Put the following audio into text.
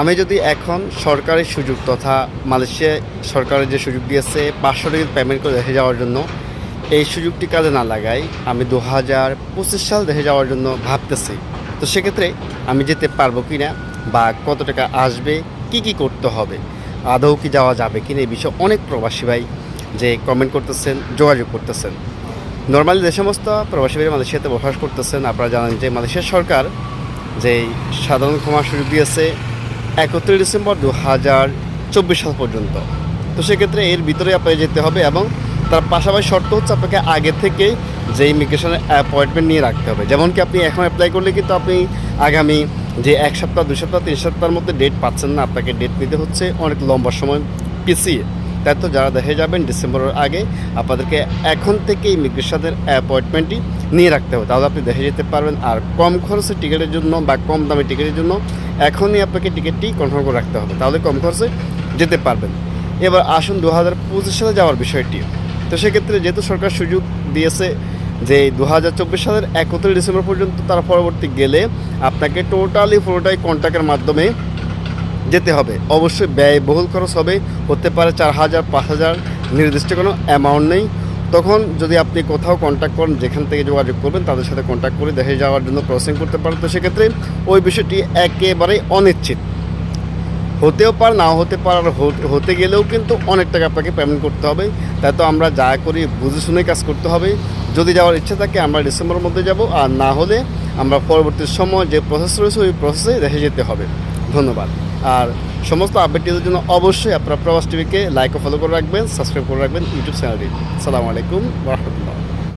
আমি যদি এখন সরকারি সুযোগ তথা মালয়েশিয়া সরকারের যে সুযোগ দিয়েছে পাঁচশো টাকা পেমেন্ট করে দেখে যাওয়ার জন্য, এই সুযোগটি কাজে না লাগাই, আমি দু হাজার পঁচিশ সাল দেখে যাওয়ার জন্য ভাবতেছি। তো সেক্ষেত্রে আমি যেতে পারব কি না বা কত টাকা আসবে, কি কি করতে হবে, আদৌ কি যাওয়া যাবে কি না এই বিষয়ে অনেক প্রবাসী ভাই যে কমেন্ট করতেছেন, যোগাযোগ করতেছেন। নর্মালি যে সমস্ত প্রবাসী ভাই মালয়েশিয়াতে বসবাস করতেছেন, আপনারা জানেন যে মালয়েশিয়ার সরকার যে সাধারণ ক্ষমার সুযোগ দিয়েছে একত্রিশ ডিসেম্বর দু হাজার চব্বিশ সাল পর্যন্ত। তো সেক্ষেত্রে এর ভিতরে আপনাকে যেতে হবে এবং তার পাশাপাশি শর্ত হচ্ছে আপনাকে আগে থেকে যে ইমিগ্রেশনের অ্যাপয়েন্টমেন্ট নিয়ে রাখতে হবে। যেমন কি আপনি এখন অ্যাপ্লাই করলে কিন্তু আপনি আগামী যে এক সপ্তাহ, দুই সপ্তাহ, তিন সপ্তাহের মধ্যে ডেট পাচ্ছেন না। আপনাকে ডেট নিতে হচ্ছে অনেক লম্বা সময় পিছিয়ে। তাই তো যারা দেখে যাবেন ডিসেম্বরের আগে, আপনাদেরকে এখন থেকে ইমিগ্রেশনের অ্যাপয়েন্টমেন্টটি নিয়ে রাখতে হবে। তাহলে আপনি দেখে যেতে পারবেন আর কম খরচে টিকিটের জন্য বা কম দামে টিকিটের জন্য এখনই আপনাকে টিকিটটি কনফার্ম করে রাখতে হবে। তাহলে কম খরচে যেতে পারবেন। এবার আসুন দু হাজার পঁচিশ সালে যাওয়ার বিষয়টি। তো সেক্ষেত্রে যেহেতু সরকার সুযোগ দিয়েছে যে দু হাজার চব্বিশ সালের একত্রিশ ডিসেম্বর পর্যন্ত তার পরবর্তী গেলে আপনাকে টোটালি পুরোটাই কন্ট্যাক্টের মাধ্যমে যেতে হবে। অবশ্যই ব্যয়বহুল খরচ হবে, হতে পারে চার হাজার, পাঁচ হাজার, নির্দিষ্ট কোনো অ্যামাউন্ট নেই। তখন যদি আপনি কোথাও কন্ট্যাক্ট করেন, যেখান থেকে যোগাযোগ করবেন, তাদের সাথে কন্ট্যাক্ট করে দেখে যাওয়ার জন্য প্রসেসিং করতে পারেন। তো সেক্ষেত্রে ওই বিষয়টি একেবারেই অনিশ্চিত। হতেও পারে, নাও হতে পারে, আর হতে গেলেও কিন্তু অনেক টাকা আপনাকে পেমেন্ট করতে হবে। তাই তো আমরা যা করি, বুঝে শুনে কাজ করতে হবে। যদি যাওয়ার ইচ্ছা থাকে, আমরা ডিসেম্বরের মধ্যে যাব, আর না হলে আমরা পরবর্তী সময় যে প্রসেস রয়েছে, ওই প্রসেসে দেখে যেতে হবে। ধন্যবাদ। আর সমস্ত আপডেটের জন্য অবশ্যই আপনারা প্রবাস টিভিকে লাইক ও ফলো করে রাখবেন সাবস্ক্রাইব করে রাখবেন ইউটিউব চ্যানেলটি সালামু আলাইকুম রহমতুল্লাহ।